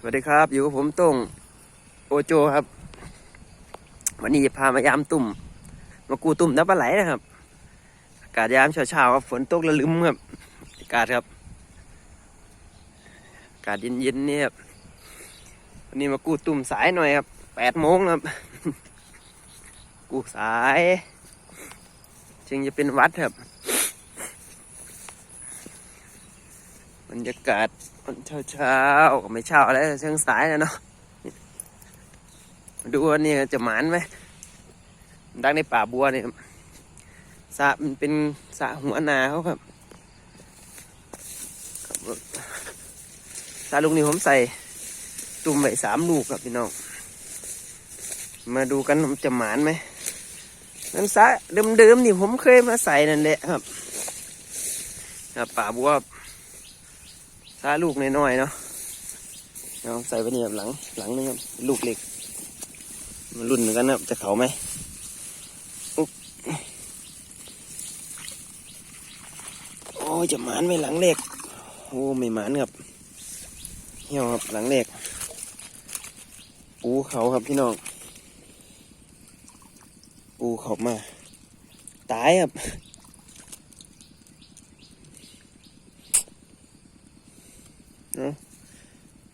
สวัสดีครับ อยู่กับผมต้งโอโจครับ วันนี้จะพามายามตุ่ม มากูตุ่มน้ำปลาไหลนะครับ อากาศยามเช้าๆครับฝนตกระลึมครับอากาศครับอากาศเย็นๆเนี่ยครับวันนี้มากูตุ่มสายหน่อยครับแปดโมงครับ กูสายจึงจะเป็นวัดครับบรรยากาศ อนเช้าเช้าไม่เช้าแล้วเชิงสายแล้วเนาะดูว่านี่จะหมานไหมดังในป่าบัวเนี่ยสระมันเป็นสระหัวนาเขาครับสระลูกนี้ผมใส่ตุ่มไว้สามลูกครับพี่น้องมาดูกันมันจะหมานไหมนั่นสระเดิมๆนี่ผมเคยมาใส่นั่นแหละครับป่าบัว ถ้าลูกน้อยๆเนาะเอาใส่ไปนี่ครับหลังหลังนึงครับลูกเล็ก มันรุ่นเหมือนกันนะครับจะเขาไหมอุ๊บโอ้ยจะหมานไหมหลังเล็กโอ้ไม่หมานครับเหี่ยวครับหลังเล็กปูเขาครับพี่น้องปูเขามา ตายครับ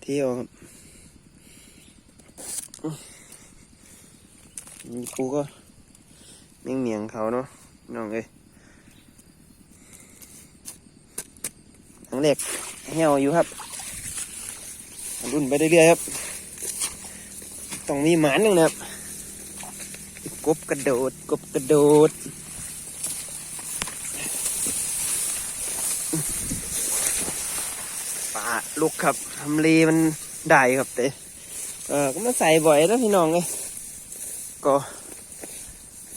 เที่ยวครับมีปูก็เมียงเมียงเขาเนาะน้องเอ้ยทางเล็กเหี่ยวอยู่ครับรุ่นไปเรื่อยๆครับ ต้องมีหมานหนึ่งนะครับ กบกระโดด กบกระโดด ป่า ลูกครับทำเลมันได้ครับแต่เออก็มาใส่บ่อยแล้วพี่น้องเลยก็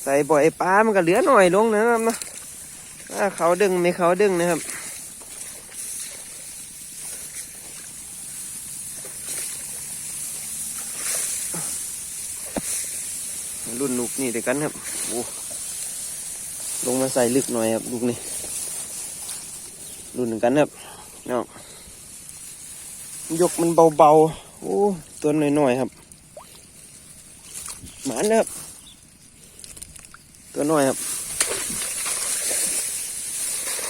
ใส่บ่อยปลามันก็เหลือหน่อยลงนะครับนะถ้าเขาดึงไม่เขาดึงนะครับรุ่นลูกนี่เดียวกันครับโอ้ลงมาใส่ลึกหน่อยครับลูกนี่รุ่นเหมือนกันครับเนาะ ยกมันเบาๆ โอ้ตัวน้อยๆครับ หมานนะครับ ตัวน้อยครับ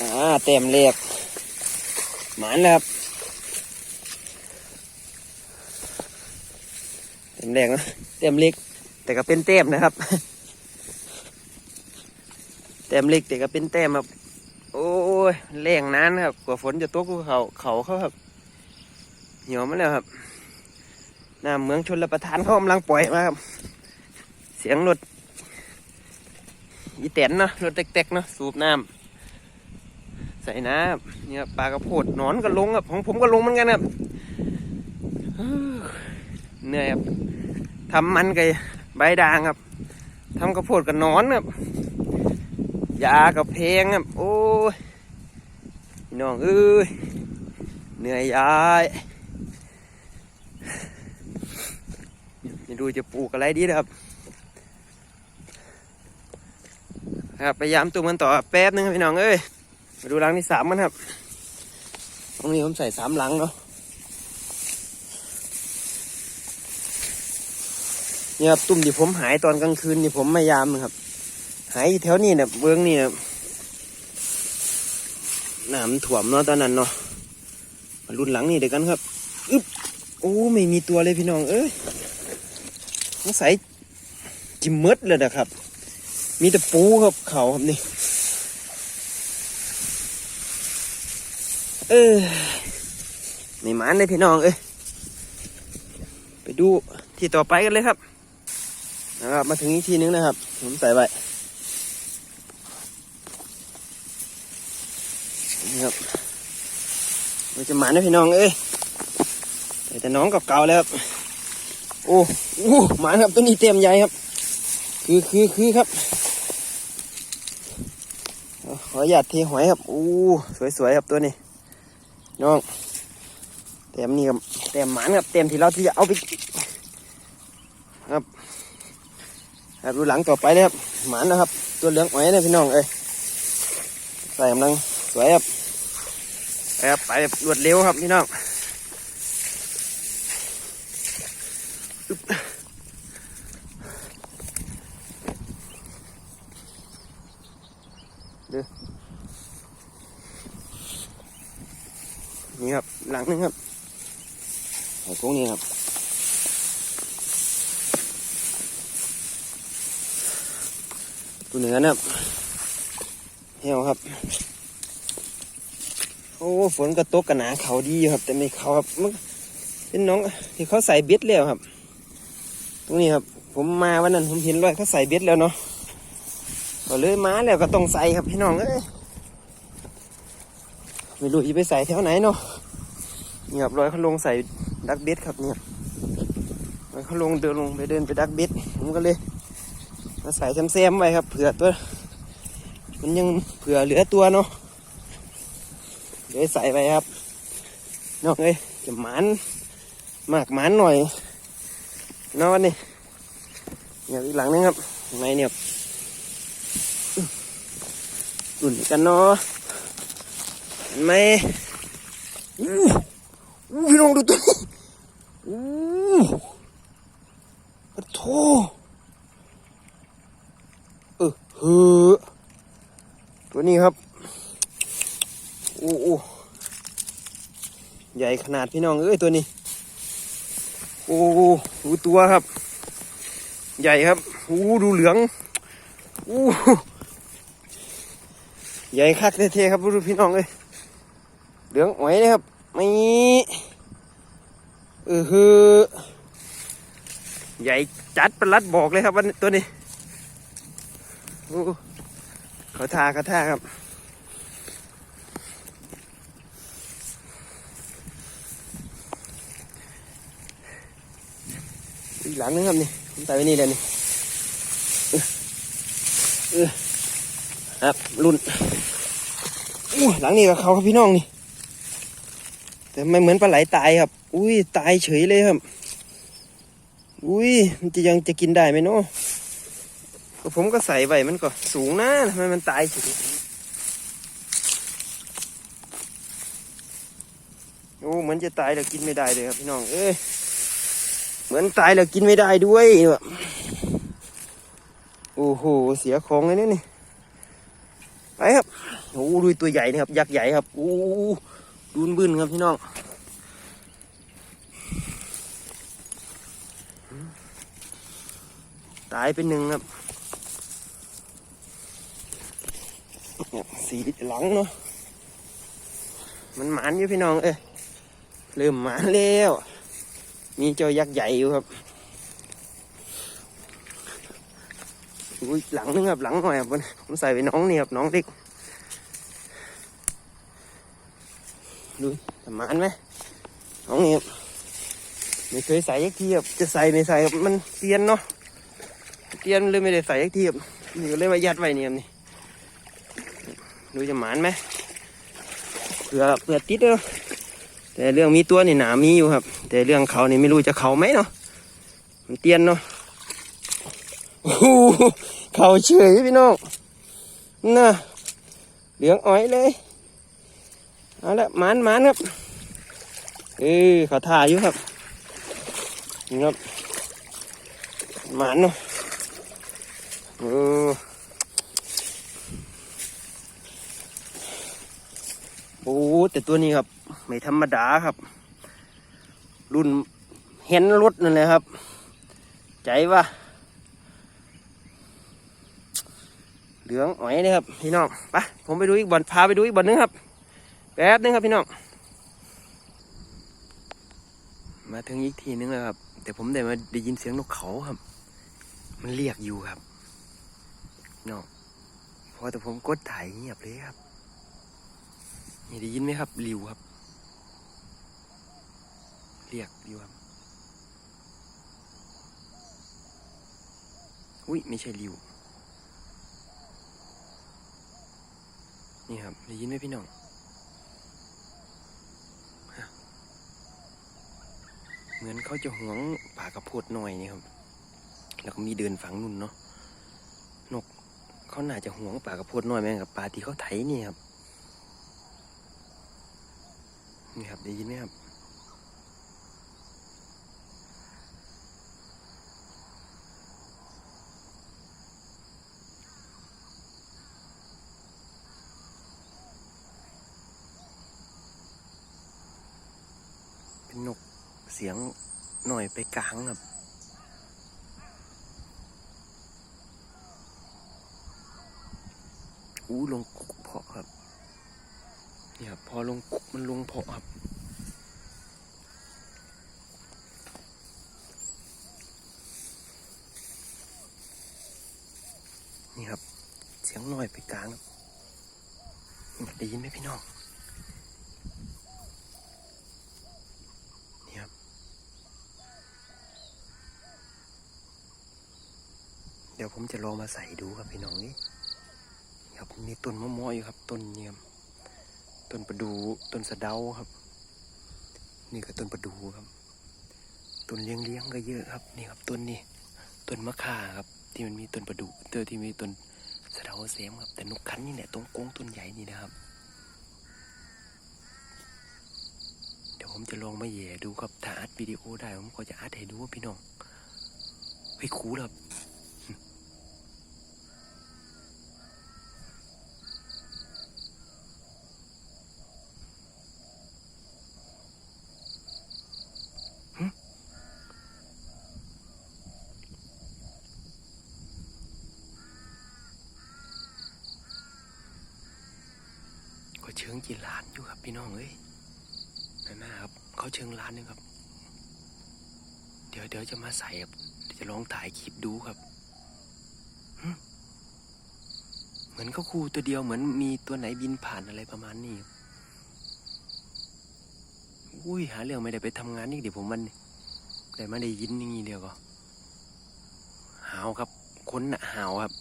อ่าเต็มเล็กหมานแล้วครับเต็มแรงนะเต็มเล็ก แต่ก็เป็นเต็มนะครับเต็มเล็กแต่ก็เป็นเต็มครับ โอ้ยแรงนานครับ กว่าฝนจะตกเขาเขาเขาครับ เหี่ยวมาแล้วครับน้ำเมืองชนรับประทานเขากำลังปล่อยมาครับ เสียงรถอีแตนเนาะรถเต็กๆเนาะสูบน้ำใส่น้ำเนี่ยปลากระโพดนอนก็ลงครับของผมก็ลงเหมือนกันครับเหนื่อยครับทำมันกับใบด่างครับทำกระโพดกับนอนครับยากับเพลงครับโอ้ยน้องเอ้ยเหนื่อยยาย ไม่รู้จะปลูกอะไรดีนะครับครับพยายามตุ้มกันต่อแป๊บนึงครับพี่น้องเอ้ยมาดูรังที่สามกันครับ ตรงนี้ผมใส่สามหลังเนาะเนี่ยครับตุ่มที่ผมหายตอนกลางคืนนี่ผมพยายามนะครับ หายแถวนี้เนี่ยเบื้องนี่นะน้ำถ่วมเนาะตอนนั้นเนาะมารุ่นหลังนี่เดี๋ยวกันครับอึ๊บโอ้ไม่มีตัวเลยพี่น้องเอ้ย สงสัยจิมมดเลยนะครับ มีแต่ปูครับเขาครับนี่ เออไม่มานเลยพี่น้องเอ้ยไปดูที่ต่อไปกันเลยครับนะครับ มาถึงอีกทีนึงนะครับ ผมใส่ไว้นี่ครับมันจะหมานนะพี่น้องเอ้ยแต่น้องกับเก่าแล้วครับ โอ้โอ้หมาครับตัวนี้เต็มใหญ่ครับ คือคือคือครับขอหยาดเทหอยครับโอ้สวยๆครับตัวนี้ น้องเต็มนี่ครับเต็มหมานครับเต็มที่เราที่จะเอาไปครับครับดูหลังต่อไปเลยครับหมานนะครับ ตัวเหลืองอ้อยนะพี่น้องเอ้ยใส่กำลังสวยครับไปครับไปรวดเร็วครับพี่น้อง ด้นี่ครับ หลังนึงครับไอ้พวกนี่ครับตัวเหนือนะครับเหี่ยวครับ โอ้ฝนกระตกกระหนาเขาดีครับ แต่ไม่เขาครับมันเป็นน้องที่เขาใส่เบ็ดแล้วครับ ตรงนี้ครับ ผมมาวันนั้นผมเห็นรอยเขาใส่เบ็ดแล้วเนาะ เลยมาแล้วก็ต้องใส่ครับพี่น้องเอ้ยไม่รู้จะไปใส่แถวไหนเนาะนี่ครับรอยเขาลงใส่ดักเบ็ดครับเนี่ยรอยเขาลงเดินลงไปเดินไปดักเบ็ดผมก็เลยมาใส่แซมๆไว้ครับเผื่อตัว มันยังเผื่อเหลือตัวเนาะเดี๋ยวใส่ไปครับน้องเอ้ยจะหมันมากหมันหน่อยเนาะวันนี้เนี่ยอีกหลังนึงครับในเนี่ย อุ่นกันเนาะเห็นไหมอู้อู้พี่น้องดูตัวนี้อู้โอ้โถเออเฮ้อตัวนี้ครับโอ้โอ้ใหญ่ขนาดพี่น้องเอ้ยตัวนี้ โอ้โหดูตัวครับ ใหญ่ครับโอ้ดูเหลืองโอ้ ใหญ่คักเท่ๆครับดูพี่น้องเอ้ยเหลืองหวเลยครับไม่เออฮ้อใหญ่จัดประลัดบอกเลยครับวันตัวนี้เขาทาเขาทาครับอีกหลังนึงครับนี่ผมใส่ไว้นี่เลยนี่เออครับรุ่น อู้หลังนี้กับเขาครับพี่น้องนี่ แต่ไม่เหมือนปลาไหลตายครับ อุ้ยตายเฉยเลยครับ อุ้ยมันจะยังจะกินได้ไหมเนาะก็ผมก็ใส่ไว้มันก็สูงนะทำไมมันตายสิโอ้เหมือนจะตายแล้วกินไม่ได้เลยครับพี่น้อง เอ้ยเหมือนตายแล้วกินไม่ได้ด้วยแบบโอ้โห เสียของเลยเนี่ยนี่ ไปครับโอ้ดูตัวใหญ่นี่ครับ ยักษ์ใหญ่ครับโอ้ดูนบึ้นครับพี่น้องตายเป็นหนึ่งครับสีหลังเนาะมันหมานอยู่พี่น้องเอ้ยเริ่มหมานแล้ว มีเจ้ายักษ์ใหญ่อยู่ครับ อุ้ยหลังนึงครับหลังหน่อยครับผมใส่ไปน้องนี่ครับน้องเล็กดูแต่หมานไหมน้องนี่ครับไม่เคยใส่ยักทีครับจะใส่ไม่ใส่ครับมันเตียนเนาะเตียนเลยไม่ได้ใส่ยักทีครับนี่ก็เลยมายัดไว้เนี่ยบนี่ดูจะหมานไหมเผื่อเผื่อติดเนาะแต่เรื่องมีตัวนี่หนามีอยู่ครับ แต่เรื่องเขานี่ไม่รู้จะเขาไหมเนาะมันเตียนเนาะ เขาเฉยพี่น้องน่ะเหลืองอ้อยเลยเอาละมานมานครับเออเขาถ่ายอยู่ครับนี่ครับหมานเนาะเออโอ้แต่ตัวนี้ครับ ไม่ธรรมดาครับ รุ่นเห็นรถนั่นเลยครับ ใจว่า เหลืองอ๋อยเลยครับพี่น้องไปผมไปดูอีกบอลพาไปดูอีกบอลนึงครับ แป๊บนึงครับพี่น้อง มาถึงอีกทีนึงแล้วครับ แต่ผมได้มาได้ยินเสียงนกเขาครับ มันเรียกอยู่ครับเนาะพอแต่ผมกดถ่ายเงียบเลยครับนี่ได้ยินไหมครับริวครับ เรียกอยู่ครับอุ้ยไม่ใช่ริว นี่ครับได้ยินไหมพี่น้องเหมือนเขาจะหวงป่ากระโพดหน่อยนี่ครับ แล้วก็มีเดินฝังนุ่นเนาะนกเขาน่าจะหวงป่ากระโพดหน่อยแม่งกับปลาที่เขาไถนี่ครับ นี่ครับได้ยินไหมครับ นกเสียงหน่อยไปกลางครับอู้ลงกุกเพาะครับ เนี่ยพอลงกุกมันลงเพาะครับ นี่ครับ เสียงหน่อยไปกลางครับได้ยินไหมพี่น้องนี่ครับ เดี๋ยว ผมจะลองมาใส่ดูครับพี่น้องนี่ครับมีต้นมะม่วงอยู่ครับต้นเนียม ต้นประดูต้นสะเดาครับ นี่ก็ต้นประดูครับต้นเลี้ยงเลี้ยงก็เยอะครับนี่ครับต้นนี้ต้นมะข่าครับ ที่มันมีต้นประดูเตอที่มีต้นสะเดาเสียมครับแต่นกคันนี่เนี่ยตรงโก้งต้นใหญ่นี่นะครับ เดี๋ยวผมจะลองมาแหย่ดูครับถ้าอัดวิดีโอได้ผมก็จะอัดให้ดูว่าพี่น้องเฮ้ยคูลครับ ก็ เชิงกี่ล้านอยู่ครับพี่น้องเอ้ยนั่นนะครับ เขาเชิงล้านนึงครับ เดี๋ยวเดี๋ยวจะมาใส่ครับจะลองถ่ายคลิปดูครับเหมือนเขาคูตัวเดียวเหมือนมีตัวไหนบินผ่านอะไรประมาณนี้ครับอุ้ยหาเรื่องไม่ได้ไปทำงานนี่เดี๋ยวผมมันได้มาได้ยินอย่างนี้เดียวก็หาวครับคนน่ะหาวครับ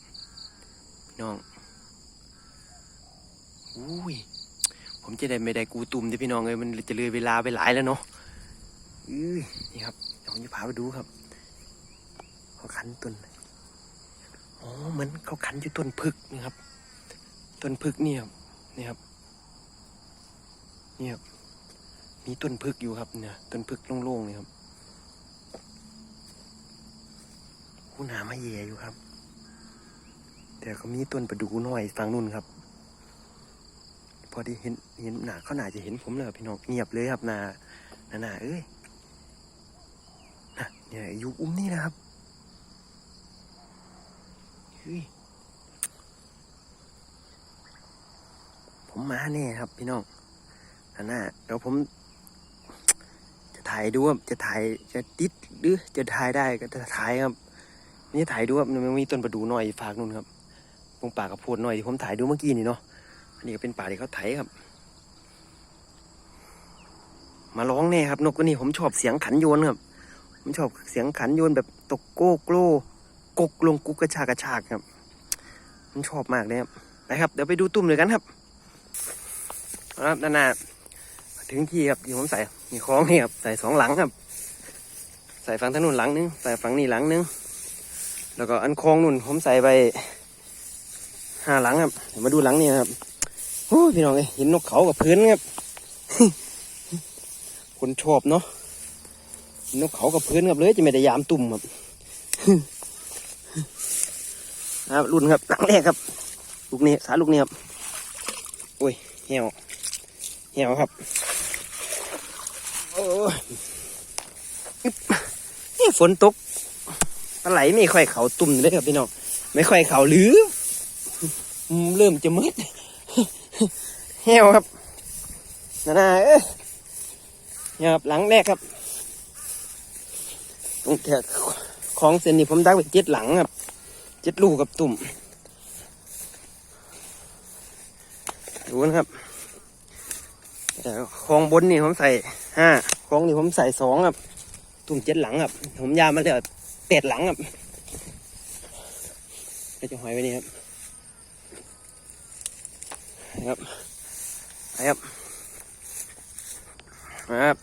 น้อง อุ้ย ผมจะได้ไม่ได้กูตุ่มที่พี่น้องเลยมันจะเลยเวลาไปหลายแล้วเนาะอือนี่ครับเดี๋ยวผมจะพาไปดูครับเขาขันต้นอ๋อเหมือนเขาขันอยู่ต้นพึกนี่ครับต้นพึกนี่ครับนี่ครับนี่ครับมีต้นพึกอยู่ครับเนี่ยต้นพึกโล่งๆเลยครับกูหนามาแย่อยู่ครับ แต่ก็มีต้นประดูน้อยฝั่งนู่นครับ อดีเห็นเห็นหนาเขาหนาจะเห็นผมเลยพี่น้องเงียบเลยครับหนาหนาหนาเอ้ยนะเนี่ยอยู่อุ้มนี่นะครับเฮ้ยผมมาแน่ครับ พี่น้องหนาหนาเดี๋ยวผม จะถ่ายดูว่าจะถ่ายจะติดหรือจะถ่ายได้ก็จะถ่ายครับนี่ถ่ายดูครับมันมีต้นประดูหน่อยฝากนู่นครับตรงป่ากระโพดหน่อยที่ผมถ่ายดูเมื่อกี้นี่เนาะ นนี้ก็เป็นป่าที่เขาไถครับ มาร้องแน่ครับ นกตัวนี้ผมชอบเสียงขันโยนครับ ผมชอบเสียงขันโยนแบบตกโก้โกลกกลงกุกกระชากกระชากครับ ผมชอบมากเลยครับไปครับ เดี๋ยวไปดูตุ่มเลยกันครับเอาละครับด้านหน้าถึงที่ครับที่ผมใส่มีคล้องนี่ครับ ใส่สองหลังครับ ใส่ฝั่งถนนหลังนึงใส่ฝั่งนี้หลังนึงแล้วก็อันคล้องนุ่นผมใส่ไปห้าหลังครับเดี๋ยวมาดูหลังนี่ครับ โอ้พี่น้องเอ้ยเห็นนกเขากับพื้นครับคนชอบเนาะนกเขากับพื้นครับเลยจะไม่ได้ยามตุ่มครับครับรุ่นครับหลังแรกครับ ลูกนี้สาลูกนี้ครับโอ้ยเหี่ยวเหี่ยวครับโอ้ยอึ๊บนี่ฝนตกปลาไหลไม่ค่อยเขาตุ่มเลยครับพี่น้องไม่ค่อยเขาหรือ เริ่มจะมืด เหี่ยวครับนานาเอ้ยเนี่ยครับหลังแรกครับตรงแถวของเส้นนี้ผมดักไปเจ็ดหลังครับเจ็ดลูกกับตุ่มดูนะครับแต่ของบนนี่ผมใส่ห้าของนี่ผมใส่สองครับตุ่มเจ็ดหลังครับ ผมยามาเลยแปดหลังครับก็จะหอยไว้นี่ครับ ครับ ครับครับ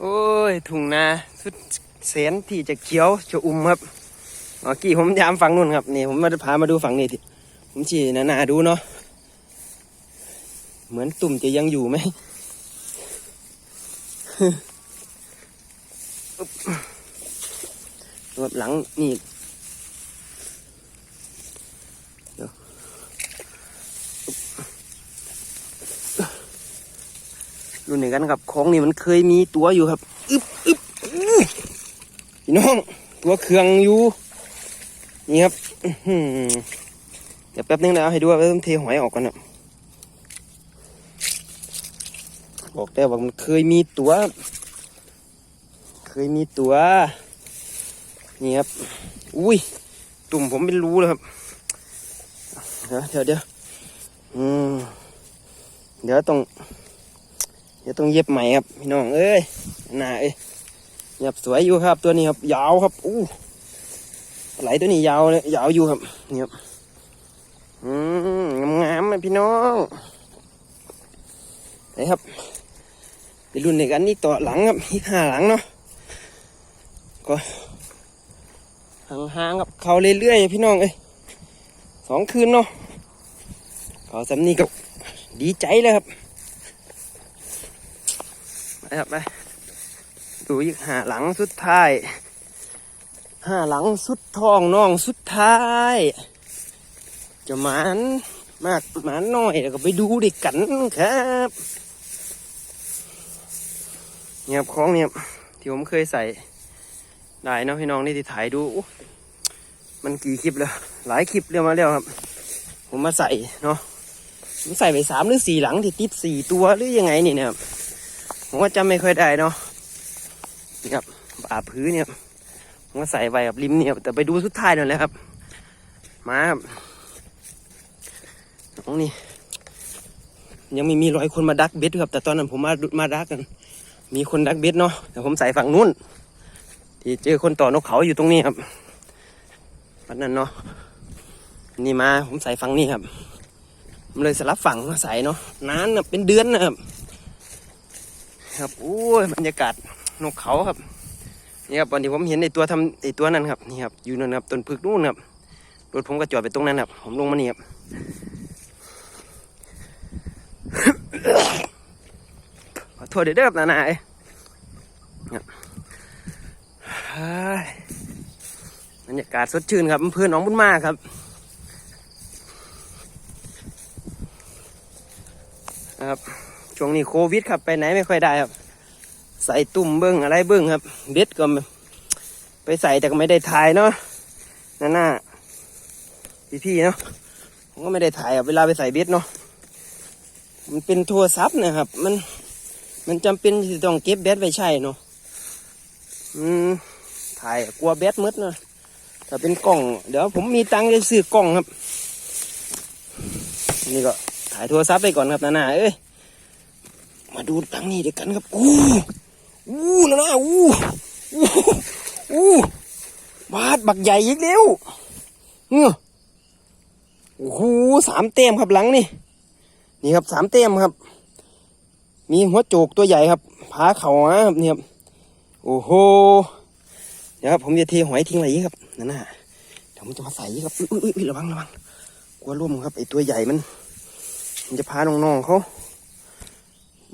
โอ้ยถุงนาสุดแสนที่จะเขียวจะอุ่มครับเมื่อกี้ผมยามฝั่งนู่นครับนี่ผมมาพามาดูฝั่งนี้ทีผมชี้หนาๆดูเนาะเหมือนตุ่มจะยังอยู่ไหมอึ๊บหลังนี่ รุ่นหนึ่งกันครับของนี่มันเคยมีตัวอยู่ครับอึบอึบพี่น้องตัวเครื่องอยู่นี่ครับเดี๋ยวแป๊บนึงนะเอาให้ดูว่าต้องเทหอยออกก่อนนะบอกได้ว่ามันเคยมีตัว เคยมีตัว นี่ครับ อุ้ย ตุ่มผมเป็นรูเลยครับ เดี๋ยวเดี๋ยวเดี๋ยวอืมเดี๋ยวต้อง เดี๋ยวต้องเย็บใหม่ครับพี่น้องเอ้ยหนาเอ้ยเย็บสวยอยู่ครับ ตัวนี้ครับ ยาวครับอู้ไหลตัวนี้ยาวเลยยาวอยู่ครับนี่ครับอืมงามๆเลยพี่น้องไหนครับไปรุ่นในกันนี่ต่อหลังครับอีกห้าหลังเนาะก็ห่างๆกับเขาเรื่อยๆพี่น้องเอ้ยสองคืนเนาะเขาสำนีก็ดีใจเลยครับ ครับไปดูอีกหาหลังสุดท้ายห้าหลังสุดทองน้องสุดท้าย จะหมานมากหมานน้อยแล้วก็ไปดูด้วยกันครับเนี่ยครับของเนี่ยที่ผมเคยใส่ได้นะพี่น้องนี่ที่ถ่ายดู มันกี่คลิปแล้ว หลายคลิปเรียมาแล้วครับ ผมมาใส่เนาะผมใส่ไปสามหรือสี่หลังที่ติดสี่ตัวหรือยังไงนี่เนี่ย ผมว่าจำไม่ค่อยได้เนาะนี่ครับบาพื้นเนี่ยผมก็ใส่ไปกับริมเนี่ยแต่ไปดูสุดท้ายหนั่นแหละครับ มาครับน้องนี่ยังไม่มีร้อยคนมาดักเบ็ดครับ แต่ตอนนั้นผมมามาดักกัน มีคนดักเบ็ดเนาะแต่ผมใส่ฝั่งนู้นที่เจอคนต่อนกเขาอยู่ตรงนี้ครับวันนั้นเนาะนี่มาผมใส่ฝั่งนี้ครับผมเลยสลับฝั่งมาใส่เนาะนานนะเป็นเดือนนะครับ ครับโอ้ยบรรยากาศนกเขาครับนี่ครับวันที่ผมเห็นไอตัวทำไอตัวนั้นครับนี่ครับอยู่นั่นครับต้นพึกนู่นครับรถผมก็จอดไปตรงนั้นครับ ผมลงมานี่ครับขอโทษเด้อดครับนานาเอ้ยบรรยากาศสดชื่นครับเพื่อนน้องบุญมากครับนะครับ ช่วงนี้โควิดครับไปไหนไม่ค่อยได้ครับ ใส่ตุ่มเบิ้งอะไรเบิ้งครับ เบ็ดก็ไปใส่แต่ก็ไม่ได้ถ่ายเนาะนั่นน่ะพี่ๆเนาะผมก็ไม่ได้ถ่ายครับเวลาไปใส่เบ็ดเนาะมันเป็นโทรศัพท์นะครับ มันมันจำเป็นที่ต้องเก็บแบตไว้ใช้เนาะอืมถ่ายกลัวแบตมืดเนอะถ้าเป็นกล้อง เดี๋ยวผมมีตังค์จะซื้อกล้องครับ นี่ก็ถ่ายโทรศัพท์ไปก่อนครับนานาเอ้ย มาดูตังนี่เดี๋ยวกันครับอู้อู้นานาอู้อู้อู้บาดบักใหญ่อีกแล้วเงือโอ้โหสามเต็มครับหลังนี่นี่ครับสามเต็มครับ มีหัวโจกตัวใหญ่ครับผาเขาอะครับนี่ครับโอ้โหเดี๋ยวครับผมจะเทหอยทิ้งไว้อย่างนี้ครับนั่นน่ะเดี๋ยวผมจะมาใส่ครับอุ้ยอุ้ยอุ้ยระวังระวังกลัวร่มครับไอตัวใหญ่มัน มันจะพาน้องๆเขา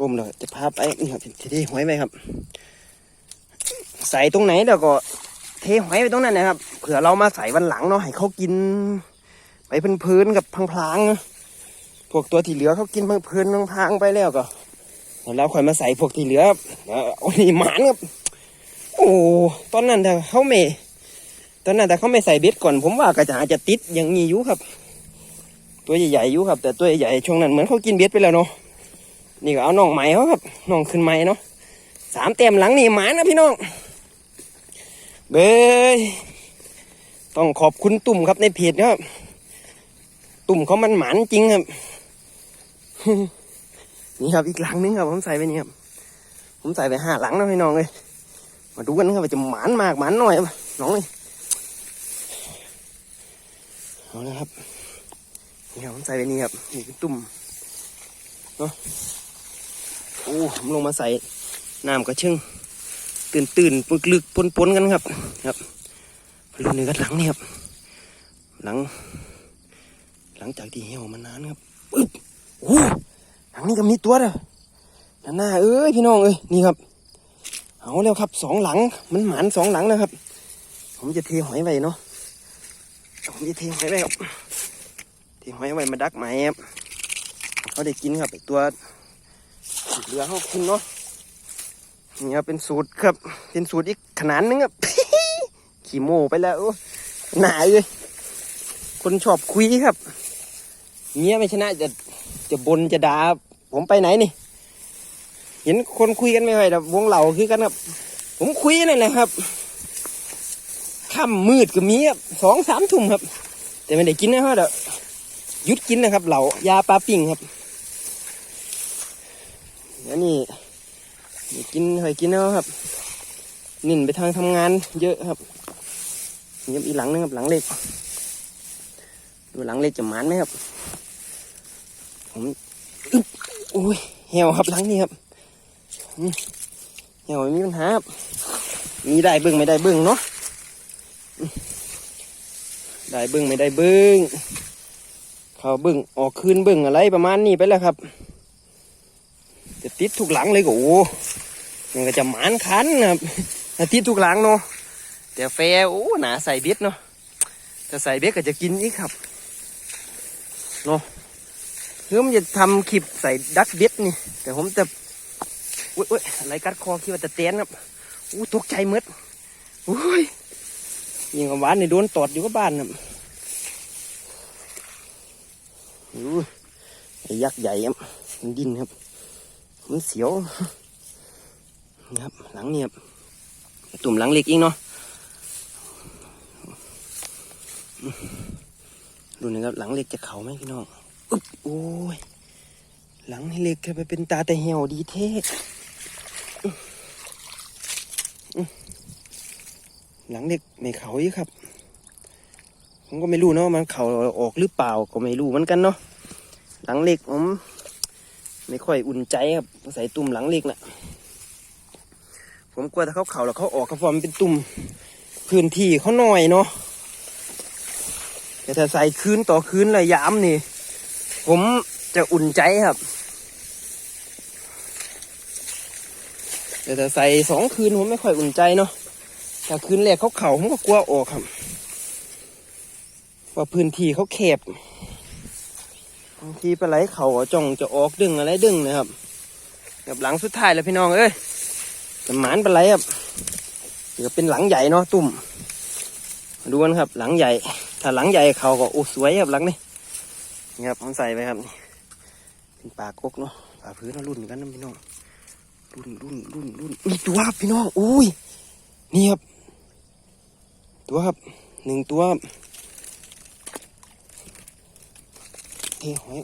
ร่มเลยจะพาไปนี่ครับเทหอยไปครับ ใส่ตรงไหนเดี๋ยวก็ เทหอยไปตรงนั้นนะครับเผื่อเรามาใส่วันหลังเนาะให้เขากิน ไปพื้นๆกับพลางๆพวกตัวที่เหลือเขากินพลินๆพลางๆไปแล้วก็เดี๋ยวเราค่อยมาใส่พวกที่เหลือครับเอานี่หมานครับ โอ้ตอนนั้นถ้าเขาไม่ตอนนั้นถ้าเขาไม่ใส่เบ็ดก่อน ผมว่าก็จะอาจจะติดอย่างนี้อยู่ครับ ตัวใหญ่ๆอยู่ครับ แต่ตัวใหญ่ๆช่วงนั้นเหมือนเขากินเบ็ดไปแล้วเนาะ นี่ก็เอาน้องใหม่เขาครับน้องขึ้นใหม่เนาะสามเต็มหลังนี่หมานะพี่น้องเบยต้องขอบคุณตุ่มครับในเพจครับ ตุ่มเขามันหมานจริงครับ นี่ครับอีกหลังนึงครับ ผมใส่ไปนี่ครับ ผมใส่ไปห้าหลังนะพี่น้องเลยมาดูกันนะครับว่าจะหมานมากหมานน้อยครับน้องเลยเอาละครับนี่ครับผมใส่ไปนี่ครับนี่เป็นตุ่มเนาะ โอ้ผมลงมาใส่น้ำกระเชึ่งตื่นตื่นปึกลึกปนปนๆกันครับ ครับไปดูเนื้อหลังนี่ครับ หลัง หลังจากที่เหี่ยวมานานครับปึ๊บโอ้หลังนี้ก็มีตัวเลยด้านหน้าเอ้ยพี่น้องเอ้ยนี่ครับเอาแล้วครับสองหลังมันหมานสองหลังแล้วครับ ผมจะเทหอยไว้เนาะผมจะเทหอยไว้ครับเทหอยไว้มาดักไหมครับเขาได้กินครับตัว เหลือเขากินเนาะนี่ครับเป็นสูตรครับ เป็นสูตรอีกขนาดนึงครับขี่โมไปแล้วหนาเลยคนชอบคุยครับเมียไม่ชนะจะจะบนจะด่าผมไปไหนนี่ เห็นคนคุยกันไม่ค่อยแบบวงเหล่าคือกันครับ ผมคุยนั่นแหละครับค่ำมืดก็มีครับสองสามทุ่มครับ แต่ไม่ได้กินนะครับเดี๋ยวยุดกินนะครับ เหล่ายาปลาปิ่งครับ แล้วนี่นี่กินหอยกินแล้วครับนิ่นไปทางทำงานเยอะครับนี่ครับอีหลังนึงครับหลังเล็ก ดูหลังเล็กจะมานไหมครับ ผมอึ๊บโอ้ยเหี่ยวครับหลังนี้ครับเหี่ยวไม่มีปัญหาครับ มีได้เบิ้งไม่ได้เบิ้งเนาะได้เบิ้งไม่ได้เบิ้งเขาเบิ้งออกคืนเบิ้งอะไรประมาณนี้ไปแล้วครับ จะติดทุกหลังเลยก็โอ้มันก็จะหมานคันนะครับติดทุกหลังเนาะแต่แฟโอ้หนาใส่เบ็ดเนาะถ้าใส่เบ็ดก็จะกินอีกครับเนาะคือผมจะทำคลิปใส่ดักเบ็ดนี่ แต่ผมจะอุ้ยอุ้ยอะไรกัดคอคิดว่าจะเต้นครับอู้ตกใจมืดอุ้ยยิงกับหวานนี่โดนตอดอยู่กับบ้านครับอู้ยักษ์ใหญ่ครับมันดินครับ มันเสียวนี่ครับหลังเนี่ครับตุ่มหลังเล็กอีกเนาะดูนะครับหลังเล็กจะเข่าไหมพี่น้องอึ๊บโอ้ยหลังนี่เล็กแค่ไปเป็นตาแต่เหี่ยวดีเท่หลังเล็กไม่เขาอีกครับ ผมก็ไม่รู้เนาะมันเข่าออกหรือเปล่าก็ไม่รู้เหมือนกันเนาะหลังเล็กผม ไม่ค่อยอุ่นใจครับใส่ตุ่มหลังเล็กน่ะผมกลัวถ้าเขาเข่าแล้วเขาออกกระฟอมเป็นตุ่มพื้นที่เขาหน่อยเนาะแต่ถ้าใส่คืนต่อคืนระยามนี่ ผมจะอุ่นใจครับแต่ถ้าใส่สองคืนผมไม่ค่อยอุ่นใจเนาะแต่คืนแรกเขาเข่าผมก็กลัวออกครับว่าพื้นที่เขาแคบ บางทีปลาไหลเข่าจ้องจะออกดึงอะไรดึงนะครับกับหลังสุดท้ายแล้วพี่น้องเอ้ยจะหมานปลาไหลครับเดี๋ยวเป็นหลังใหญ่เนาะตุ่มดูกันครับ หลังใหญ่ ถ้าหลังใหญ่เขาก็โอ้สวยครับหลังนี่นี่ครับผมใส่ไปครับนี่เป็นปลากกเนาะปลาพื้นเนาะรุ่นกันนะพี่น้องรุ่นรุ่นรุ่นรุ่นมีตัวครับพี่น้องอุ้ยนี่ครับตัวครับหนึ่งตัว ครับเทหอย